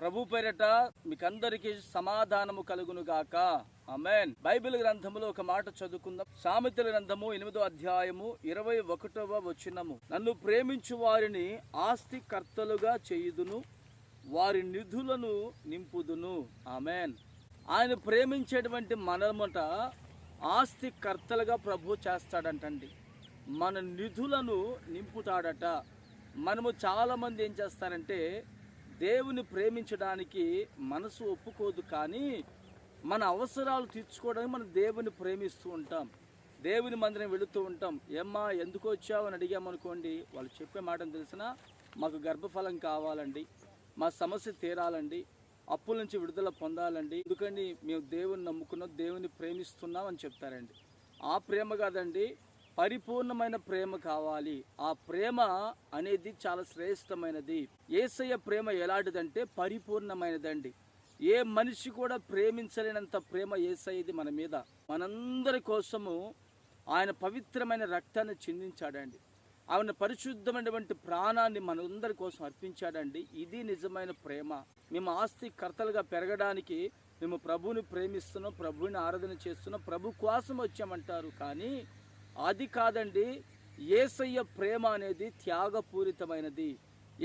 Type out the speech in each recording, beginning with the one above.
ప్రభు పేరట మీకందరికీ సమాధానము కలుగును గాక. అమెన్ బైబిల్ గ్రంథములో ఒక మాట చదువుకుందాం. సామెతల గ్రంథము ఎనిమిదో అధ్యాయము ఇరవై ఒకటవ వచనము. నన్ను ప్రేమించు వారిని ఆస్తి కర్తలుగా చేయుదును వారి నిధులను నింపుదును. ఆమెన్. ఆయన ప్రేమించేటువంటి మనమట ఆస్తి కర్తలుగా ప్రభు చేస్తాడంటండి. మన నిధులను నింపుతాడట. మనము చాలామంది ఏం చేస్తారంటే దేవుని ప్రేమించడానికి మనసు ఒప్పుకోదు కానీ మన అవసరాలు తీర్చుకోవడానికి మనం దేవుని ప్రేమిస్తూ ఉంటాం. దేవుని మందిరం వెళుతూ ఉంటాం. ఏమ్మా ఎందుకు వచ్చావు? అని అడిగామనుకోండి వాళ్ళు చెప్పే మాటను తెలిసిన మాకు గర్భఫలం కావాలండి. మా సమస్య తీరాలండి. అప్పుల నుంచి విడుదల పొందాలండి. ఎందుకండి మేము దేవుని నమ్ముకున్నాం దేవుని ప్రేమిస్తున్నాం అని చెప్తారండి. ఆ ప్రేమ కాదండి. పరిపూర్ణమైన ప్రేమ కావాలి. ఆ ప్రేమ అనేది చాలా శ్రేష్టమైనది. ఏసయ్య ప్రేమ ఎలాంటిదంటే పరిపూర్ణమైనదండి. ఏ మనిషి కూడా ప్రేమించలేనంత ప్రేమ ఏసయ్యది మన మీద. మనందరి కోసము ఆయన పవిత్రమైన రక్తాన్ని చిందించాడండి. ఆయన పరిశుద్ధమైనటువంటి ప్రాణాన్ని మనందరి కోసం అర్పించాడండి. ఇది నిజమైన ప్రేమ. మేము ఆస్తి కర్తలుగా పెరగడానికి మేము ప్రభువుని ప్రేమిస్తున్నాం ప్రభువుని ఆరాధన చేస్తున్నాం ప్రభు కోసం వచ్చామంటారు. కానీ అది కాదండి ఏసయ్య ప్రేమ అనేది త్యాగపూరితమైనది.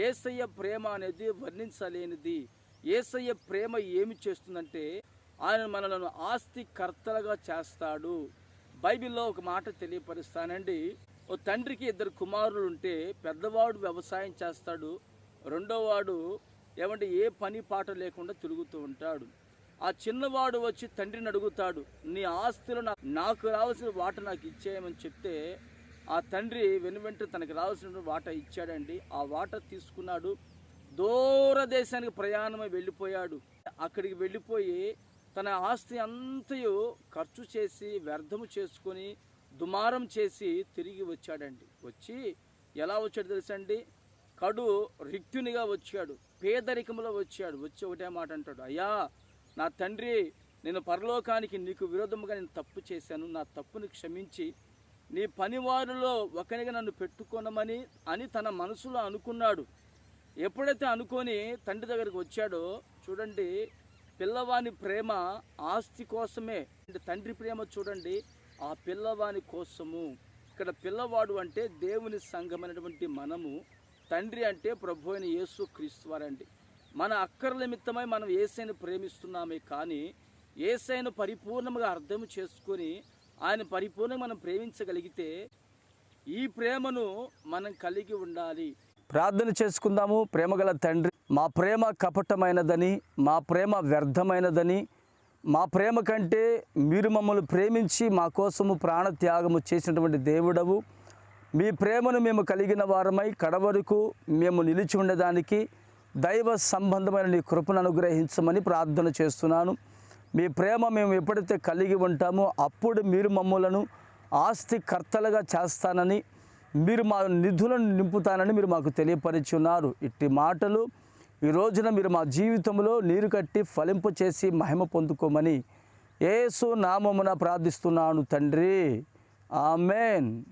ఏసయ్య ప్రేమ అనేది వర్ణించలేనిది. ఏసయ్య ప్రేమ ఏమి చేస్తుందంటే ఆయన మనలను ఆస్తి కర్తలుగా చేస్తాడు. బైబిల్లో ఒక మాట తెలియపరుస్తానండి. ఓ తండ్రికి ఇద్దరు కుమారులు ఉంటే పెద్దవాడు వ్యవసాయం చేస్తాడు రెండోవాడు ఏమంటే ఏ పని పాట లేకుండా తిరుగుతూ ఉంటాడు. ఆ చిన్నవాడు వచ్చి తండ్రిని అడుగుతాడు నీ ఆస్తులు నాకు నాకు రావాల్సిన వాట నాకు ఇచ్చేయమని చెప్తే ఆ తండ్రి వెనువెంట తనకు రావాల్సిన వాట ఇచ్చాడండి. ఆ వాట తీసుకున్నాడు. దూరదేశానికి ప్రయాణమై వెళ్ళిపోయాడు. అక్కడికి వెళ్ళిపోయి తన ఆస్తి అంతయు ఖర్చు చేసి వ్యర్థము చేసుకొని దుమారం చేసి తిరిగి వచ్చాడండి. వచ్చి ఎలా వచ్చాడు తెలుసండి కడు రిక్తునిగా వచ్చాడు. పేదరికంలో వచ్చాడు. వచ్చి ఒకటే మాట అంటాడు. అయ్యా నా తండ్రి నేను పరలోకానికి నీకు విరోధముగా నేను తప్పు చేశాను. నా తప్పుని క్షమించి నీ పనివారిలో ఒకనిగా నన్ను పెట్టుకోనమని అని తన మనసులో అనుకున్నాడు. ఎప్పుడైతే అనుకొని తండ్రి దగ్గరికి వచ్చాడో చూడండి పిల్లవాని ప్రేమ ఆస్తి కోసమే. అంటే తండ్రి ప్రేమ చూడండి ఆ పిల్లవాని కోసము. ఇక్కడ పిల్లవాడు అంటే దేవుని సంఘమైనటువంటి మనము. తండ్రి అంటే ప్రభు అయిన యేసు క్రీస్తు వారండి. మన అక్కర నిమిత్తమై మనం ఏసైను ప్రేమిస్తున్నామే కానీ ఏసైను పరిపూర్ణంగా అర్థం చేసుకొని ఆయన పరిపూర్ణంగా మనం ప్రేమించగలిగితే ఈ ప్రేమను మనం కలిగి ఉండాలి. ప్రార్థన చేసుకుందాము. ప్రేమగల తండ్రి మా ప్రేమ కపటమైనదని మా ప్రేమ వ్యర్థమైనదని మా ప్రేమ కంటే మీరు మమ్మల్ని ప్రేమించి మా కోసము ప్రాణత్యాగము చేసినటువంటి దేవుడవు. మీ ప్రేమను మేము కలిగిన వారమై కడవరకు మేము నిలిచి ఉండడానికి దైవ సంబంధమైన నీ కృపను అనుగ్రహించమని ప్రార్థన చేస్తున్నాను. మీ ప్రేమ మేము ఎప్పుడైతే కలిగి ఉంటామో అప్పుడు మీరు మమ్మలను ఆస్తి కర్తలుగా చేస్తానని మీరు మా నిధులను నింపుతానని మీరు మాకు తెలియపరిచున్నారు. ఇట్టి మాటలు ఈ రోజున మీరు మా జీవితంలో నీరు కట్టి ఫలింపు చేసి మహిమ పొందుకోమని ఏసు నామమున ప్రార్థిస్తున్నాను తండ్రి. ఆమెన్.